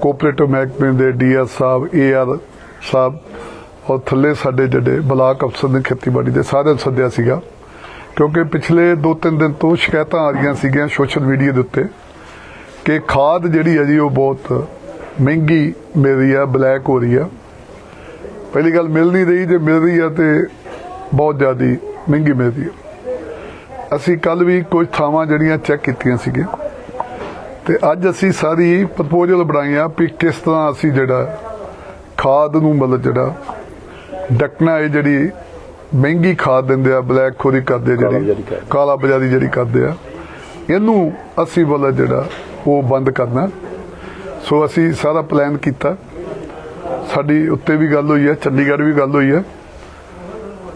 Cooperative ਮਹਿਕਮੇ ਦੇ D R ਸਾਹਿਬ, ਏਆਰ ਸਾਹਿਬ, ਔਰ ਥੱਲੇ ਸਾਡੇ ਜਿਹੜੇ ਬਲਾਕ ਅਫਸਰ ਨੇ ਖੇਤੀਬਾੜੀ ਦੇ, ਸਾਰਿਆਂ ਨੂੰ ਸੱਦਿਆ ਸੀਗਾ। ਕਿਉਂਕਿ ਪਿਛਲੇ 2-3 ਦਿਨ ਤੋਂ ਸ਼ਿਕਾਇਤਾਂ ਆ ਰਹੀਆਂ ਸੀਗੀਆਂ ਸੋਸ਼ਲ ਮੀਡੀਆ ਦੇ ਉੱਤੇ ਕਿ ਖਾਦ ਜਿਹੜੀ ਹੈ ਜੀ ਉਹ ਬਹੁਤ ਮਹਿੰਗੀ ਮਿਲ ਰਹੀ ਆ ਬਲੈਕ ਹੋ ਰਹੀ ਆ ਪਹਿਲੀ ਗੱਲ ਮਿਲ ਨਹੀਂ ਰਹੀ, ਜੇ ਮਿਲ ਰਹੀ ਆ ਤੇ ਬਹੁਤ ਜ਼ਿਆਦੀ ਮਹਿੰਗੀ ਮਿਲ ਰਹੀ ਆ ਅਸੀਂ ਕੱਲ ਵੀ ਕੁਝ ਥਾਵਾਂ ਜਿਹੜੀਆਂ ਚੈੱਕ ਕੀਤੀਆਂ ਸੀਗੀਆਂ। ਤੇ ਅੱਜ ਅਸੀਂ ਸਾਰੀ ਪ੍ਰਪੋਜ਼ਲ ਬਣਾਈ ਆ ਵੀ ਕਿਸ ਤਰ੍ਹਾਂ ਅਸੀਂ ਜਿਹੜਾ ਖਾਦ ਨੂੰ ਮਤਲਬ ਜਿਹੜਾ ਡੱਕਣਾ ਇਹ ਜਿਹੜੀ ਮਹਿੰਗੀ ਖਾਦ ਦਿੰਦੇ ਆ ਬਲੈਕ ਖੋਰੀ ਕਰਦੇ ਜਿਹੜੀ। ਕਾਲਾ ਬਜ਼ਾਰੀ ਜਿਹੜੀ ਕਰਦੇ ਆ ਇਹਨੂੰ ਅਸੀਂ ਮਤਲਬ ਜਿਹੜਾ ਉਹ ਬੰਦ ਕਰਨਾ। ਸੋ ਅਸੀਂ ਸਾਰਾ ਪਲਾਨ ਕੀਤਾ। ਸਾਡੀ ਉੱਤੇ ਵੀ ਗੱਲ ਹੋਈ ਹੈ ਚੰਡੀਗੜ੍ਹ ਵੀ ਗੱਲ ਹੋਈ ਹੈ।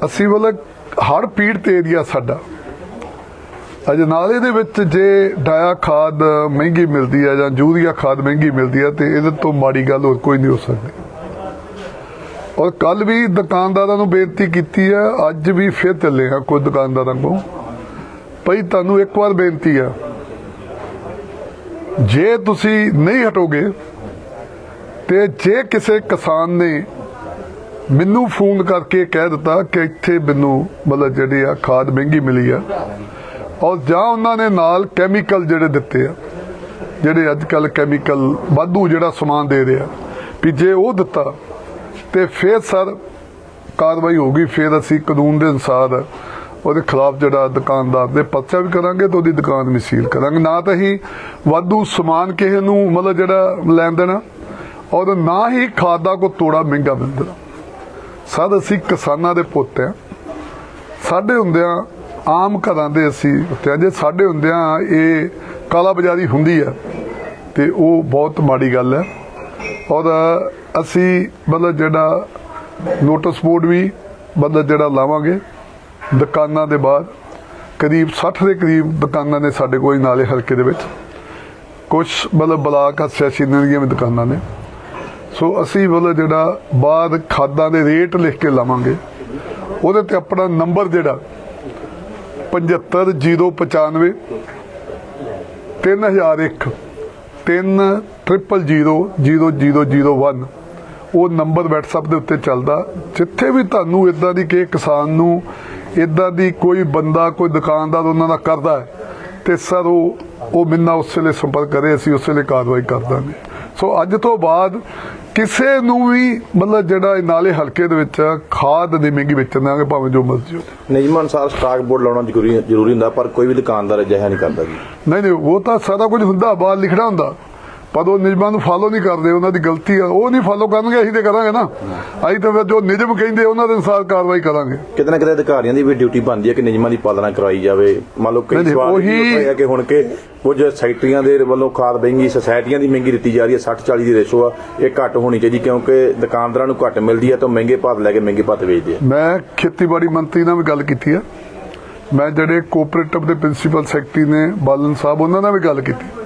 ਅਸੀਂ ਮਤਲਬ ਹੜ ਪੀੜਤ ਏਰੀਆ ਸਾਡਾ। ਅਜਨਾਲੇ ਦੇ ਵਿੱਚ ਜੇ ਡਾਇਆ ਖਾਦ ਮਹਿੰਗੀ ਮਿਲਦੀ ਹੈ ਜਾਂ ਯੂਰੀਆ ਖਾਦ ਮਹਿੰਗੀ ਮਿਲਦੀ ਹੈ ਤੇ ਇਹਦੇ ਤੋਂ ਮਾੜੀ ਗੱਲ ਹੋਰ ਕੋਈ ਨਹੀਂ ਹੋ ਸਕਦੀ। ਔਰ ਕੱਲ ਵੀ ਦੁਕਾਨਦਾਰਾਂ ਨੂੰ ਬੇਨਤੀ ਕੀਤੀ ਹੈ, ਅੱਜ ਵੀ ਫਿਰ ਚੱਲੇ ਆ ਕੋਈ ਦੁਕਾਨਦਾਰਾਂ ਕੋਲ। ਭਈ ਤੁਹਾਨੂੰ ਇੱਕ ਵਾਰ ਬੇਨਤੀ ਆ ਜੇ ਤੁਸੀਂ ਨਹੀਂ ਹਟੋਗੇ ਤੇ ਜੇ ਕਿਸੇ ਕਿਸਾਨ ਨੇ ਮੈਨੂੰ ਫੋਨ ਕਰਕੇ ਕਹਿ ਦਿੱਤਾ ਕਿ ਇੱਥੇ ਮੈਨੂੰ ਮਤਲਬ ਜਿਹੜੀ ਆ ਖਾਦ ਮਹਿੰਗੀ ਮਿਲੀ ਆ ਔਰ ਜਾਂ ਉਹਨਾਂ ਨੇ ਨਾਲ ਕੈਮੀਕਲ ਜਿਹੜੇ ਦਿੱਤੇ ਆ, ਜਿਹੜੇ ਅੱਜ ਕੱਲ ਕੈਮੀਕਲ ਵਾਧੂ ਜਿਹੜਾ ਸਮਾਨ ਦੇ ਰਿਹਾ ਵੀ ਜੇ ਉਹ ਦਿੱਤਾ, ਤੇ ਫਿਰ ਸਰ ਕਾਰਵਾਈ ਹੋਊਗੀ ਫਿਰ ਅਸੀਂ ਕਾਨੂੰਨ ਦੇ ਅਨੁਸਾਰ ਉਹਦੇ ਖਿਲਾਫ ਜਿਹੜਾ ਦੁਕਾਨਦਾਰ ਦੇ ਪਰਚਾ ਵੀ ਕਰਾਂਗੇ ਤੇ ਉਹਦੀ ਦੁਕਾਨ ਵੀ ਸੀਲ ਕਰਾਂਗੇ। ਨਾ ਤਾਂ ਹੀ ਵਾਧੂ ਸਮਾਨ ਕਿਸੇ ਨੂੰ ਮਤਲਬ ਜਿਹੜਾ ਲੈਣ ਦੇਣਾ, ਔਰ ਨਾ ਹੀ ਖਾਦ ਦਾ ਕੋ ਤੋੜਾ ਮਹਿੰਗਾ ਮਿਲਦਾ ਸਦ ਅਸੀਂ ਕਿਸਾਨਾਂ ਦੇ ਪੁੱਤ ਆ। ਸਾਡੇ ਹੁੰਦਿਆਂ ਆਮ ਘਰਾਂ ਦੇ ਅਸੀਂ ਉੱਤੇ ਜੇ ਸਾਡੇ ਹੁੰਦਿਆਂ ਇਹ ਕਾਲਾ ਬਾਜ਼ਾਰੀ ਹੁੰਦੀ ਆ ਤੇ ਉਹ ਬਹੁਤ ਮਾੜੀ ਗੱਲ ਹੈ ਔਰ ਅਸੀਂ ਮਤਲਬ ਜਿਹੜਾ ਨੋਟਿਸ ਬੋਰਡ ਵੀ ਮਤਲਬ ਜਿਹੜਾ ਲਾਵਾਂਗੇ ਦੁਕਾਨਾਂ ਦੇ ਬਾਹਰ, ਕਰੀਬ 60 ਦੇ ਕਰੀਬ ਦੁਕਾਨਾਂ ਨੇ ਸਾਡੇ ਕੋਲ ਨਾਲੇ ਹਲਕੇ ਦੇ ਵਿੱਚ। ਕੁਝ ਮਤਲਬ ਬਲਾਕ ਅਸੈਸੀਨਾਂ ਦੀਆਂ ਵੀ ਦੁਕਾਨਾਂ ਨੇ। ਸੋ ਅਸੀਂ ਮਤਲਬ ਜਿਹੜਾ ਬਾਅਦ ਖਾਦਾਂ ਦੇ ਰੇਟ ਲਿਖ ਕੇ ਲਾਵਾਂਗੇ, ਉਹਦੇ ਤੇ ਆਪਣਾ ਨੰਬਰ ਜਿਹੜਾ 75095 3001 30000001 ਉਹ ਨੰਬਰ WhatsApp ਦੇ ਉੱਤੇ ਚੱਲਦਾ। ਜਿੱਥੇ ਵੀ ਤੁਹਾਨੂੰ ਇਦਾਂ ਦੀ ਕਿ ਕਿਸਾਨ ਨੂੰ ਇਦਾਂ ਦੀ ਕੋਈ ਬੰਦਾ, ਕੋਈ ਦੁਕਾਨਦਾਰ ਉਹਨਾਂ ਦਾ ਕਰਦਾ ਹੈ, ਤੇ ਸਰ ਉਹ ਉਹ ਮਿੰਨਾ ਉਸ ਵੇਲੇ ਸੰਪਰਕ ਕਰੇ ਅਸੀਂ ਉਸ ਵੇਲੇ ਕਾਰਵਾਈ ਕਰ ਦਾਂਗੇ। ਸੋ ਅੱਜ ਤੋਂ ਬਾਅਦ ਕਿਸੇ ਨੂੰ ਵੀ ਮਤਲਬ ਜਿਹੜਾ ਨਾਲੇ ਹਲਕੇ ਦੇ ਵਿੱਚ ਖਾਦ ਨਹੀਂ ਮਹਿੰਗੀ ਵੇਚਣ ਦਾਂਗੇ ਭਾਵੇਂ ਜੋ ਮਰਜ਼ੀ ਹੋ ਜਾਏ। ਨਿਯਮਾਂ ਅਨੁਸਾਰ ਸਟਾਕ ਬੋਰਡ ਲਾਉਣਾ ਜ਼ਰੂਰੀ ਜ਼ਰੂਰੀ ਹੁੰਦਾ ਪਰ ਕੋਈ ਵੀ ਦੁਕਾਨਦਾਰ ਅਜਿਹਾ ਨਹੀਂ ਕਰਦਾ ਜੀ। ਨਹੀਂ ਨਹੀਂ ਉਹ ਤਾਂ ਸਾਰਾ ਕੁਝ ਹੁੰਦਾ ਬਾਹਰ ਲਿਖਣਾ ਹੁੰਦਾ। ਪਰ ਉਹ ਨਿਯਮਾਂ ਨੂੰ ਫਾਲੋ ਨਹੀਂ ਕਰਦੇ ਉਹਨਾਂ ਦੀ ਗਲਤੀ ਆ। ਉਹ ਨਹੀਂ ਫਾਲੋ ਕਰਨਗੇ ਅਸੀਂ ਤੇ ਕਰਾਂਗੇ ਨਾ। ਅਸੀਂ ਤਾਂ ਜੋ ਨਿਯਮ ਕਹਿੰਦੇ ਉਹਨਾਂ ਦੇ ਅਨੁਸਾਰ ਕਾਰਵਾਈ ਕਰਾਂਗੇ। ਕਿਤੇ ਨਾ ਕਿਤੇ ਅਧਿਕਾਰੀਆਂ ਦੀ ਵੀ ਡਿਊਟੀ ਬਣਦੀ ਹੈ ਕਿ ਨਿਯਮਾਂ ਦੀ ਪਾਲਣਾ ਕਰਾਈ ਜਾਵੇ। ਮੰਨ ਲਓ ਕਈ ਸਵਾਲ ਇਹ ਆ ਕਿ ਹੁਣ ਕਿ ਕੁਝ ਸੈਕਟਰੀਆਂ ਦੇ ਵੱਲੋਂ ਖਾਦ ਮਹਿੰਗੀ ਸੁਸਾਇਟੀਆਂ ਦੀ ਮਹਿੰਗੀ ਦਿੱਤੀ ਜਾ ਰਹੀ ਹੈ 60 40 ਦੀ ਰੇਸ਼ੋ ਆ ਇਹ ਘੱਟ ਹੋਣੀ ਚਾਹੀਦੀ ਕਿਉਂਕਿ ਦੁਕਾਨਦਾਰਾਂ ਨੂੰ ਘੱਟ ਮਿਲਦੀ ਹੈ ਤਾਂ ਮਹਿੰਗੇ ਭਾਅ ਲੈ ਕੇ ਮਹਿੰਗੇ ਭਾਅ ਵੇਚਦੇ ਆ। ਮੈਂ ਖੇਤੀਬਾੜੀ ਮੰਤਰੀ ਨਾਲ ਵੀ ਗੱਲ ਕੀਤੀ ਆ। ਮੈਂ ਜਿਹੜੇ ਕੋਆਪਰੇਟਿਵ ਦੇ ਪ੍ਰਿੰਸੀਪਲ ਸੈਕਟਰੀ ਨੇ ਬਾਲਨ ਸਾਹਿਬ ਉਹਨਾਂ ਨਾਲ ਵੀ ਗੱਲ ਕੀਤੀ।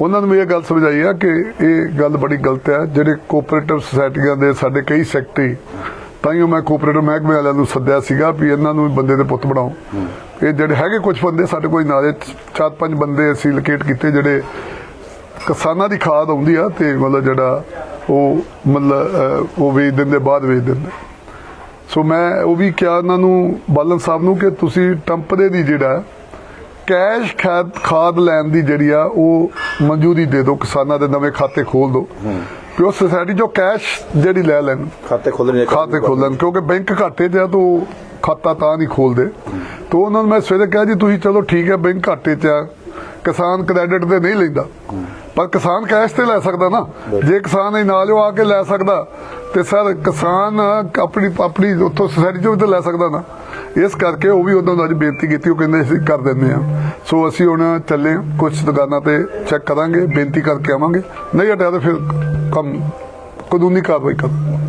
ਉਹਨਾਂ ਨੂੰ ਵੀ ਇਹ ਗੱਲ ਸਮਝਾਈ ਆ ਕਿ ਇਹ ਗੱਲ ਬੜੀ ਗਲਤ ਹੈ। ਜਿਹੜੇ ਕੋਆਪਰੇਟਿਵ ਸੁਸਾਇਟੀਆਂ ਦੇ ਸਾਡੇ ਕਈ ਸੈਕਟਰੀ ਤਾਂ ਤਾਈਓ ਮੈਂ ਕੋਆਪਰੇਟਿਵ ਮਹਿਕਮੇ ਵਾਲਿਆਂ ਨੂੰ ਸੱਦਿਆ ਸੀਗਾ ਵੀ ਇਹਨਾਂ ਨੂੰ ਬੰਦੇ ਦੇ ਪੁੱਤ ਬਣਾਓ। ਇਹ ਜਿਹੜੇ ਹੈਗੇ ਕੁਝ ਬੰਦੇ ਸਾਡੇ ਕੋਲ ਨਾਲੇ ਚਾਰ ਪੰਜ ਬੰਦੇ ਅਸੀਂ ਲੋਕੇਟ ਕੀਤੇ ਜਿਹੜੇ ਕਿਸਾਨਾਂ ਦੀ ਖਾਦ ਆਉਂਦੀ ਆ ਤੇ ਮਤਲਬ ਜਿਹੜਾ ਉਹ ਮਤਲਬ ਉਹ ਵੇਚ ਦਿੰਦੇ, ਬਾਅਦ ਵੇਚ ਦਿੰਦੇ। ਸੋ ਮੈਂ ਉਹ ਵੀ ਕਿਹਾ ਉਹਨਾਂ ਨੂੰ ਬਾਲਨ ਸਾਹਿਬ ਨੂੰ ਕਿ ਤੁਸੀਂ ਟੰਪਰੇ ਦੀ ਜਿਹੜਾ ਕੈਸ਼ ਖਾਦ ਖਾਦ ਲੈਣ ਦੀ ਜਿਹੜੀ ਆ ਉਹ ਮਨਜ਼ੂਰੀ ਦੇ ਦਿਓ ਕਿਸਾਨਾਂ ਦੇ ਨਵੇਂ ਖਾਤੇ ਖੋਲ ਦਿਓ। ਕਿ ਉਹ ਸੁਸਾਇਟੀ ਜੋ ਕੈਸ਼ ਜਿਹੜੀ ਲੈ ਲੈਣ ਖਾਤੇ ਖੋਲਣੇ ਖਾਤੇ ਖੋਲਣ ਕਿਉਂਕਿ ਬੈਂਕ ਘਾਟੇ 'ਚ ਆ ਤਾਂ ਖਾਤਾ ਤਾਂ ਨਹੀਂ ਖੋਲਦੇ। ਤਾਂ ਉਹਨਾਂ ਨੂੰ ਮੈਂ ਸਵੇਰੇ ਕਿਹਾ ਜੀ ਤੁਸੀਂ ਚਲੋ ਠੀਕ ਹੈ ਬੈਂਕ ਘਾਟੇ 'ਚ ਆ ਕਿਸਾਨ ਕ੍ਰੈਡਿਟ ਤੇ ਨਹੀਂ ਲੈਂਦਾ। ਪਰ ਕਿਸਾਨ ਕੈਸ਼ ਤੇ ਲੈ ਸਕਦਾ ਨਾ। ਜੇ ਕਿਸਾਨ ਇਹ ਨਾਲ ਉਹ ਆ ਕੇ ਲੈ ਸਕਦਾ ਤੇ ਸਰ ਕਿਸਾਨ ਆਪਣੀ ਆਪਣੀ ਉੱਥੋਂ ਸੁਸਾਇਟੀ ਚੋਂ ਵੀ ਤਾਂ ਲੈ ਸਕਦਾ ਨਾ। ਇਸ ਕਰਕੇ ਉਹ ਵੀ ਉਹਨਾਂ ਨੂੰ ਅੱਜ ਬੇਨਤੀ ਕੀਤੀ, ਉਹ ਕਹਿੰਦੇ ਅਸੀਂ ਕਰ ਦਿੰਦੇ ਆ ਸੋ ਅਸੀਂ ਹੁਣ ਚੱਲੇ ਕੁਝ ਦੁਕਾਨਾਂ ਤੇ ਚੈੱਕ ਕਰਾਂਗੇ, ਬੇਨਤੀ ਕਰਕੇ ਆਵਾਂਗੇ। ਨਹੀਂ ਹਟਿਆ ਤਾਂ ਫਿਰ ਕੰਮ, ਕਾਨੂੰਨੀ ਕਾਰਵਾਈ ਕਰਾਂਗੇ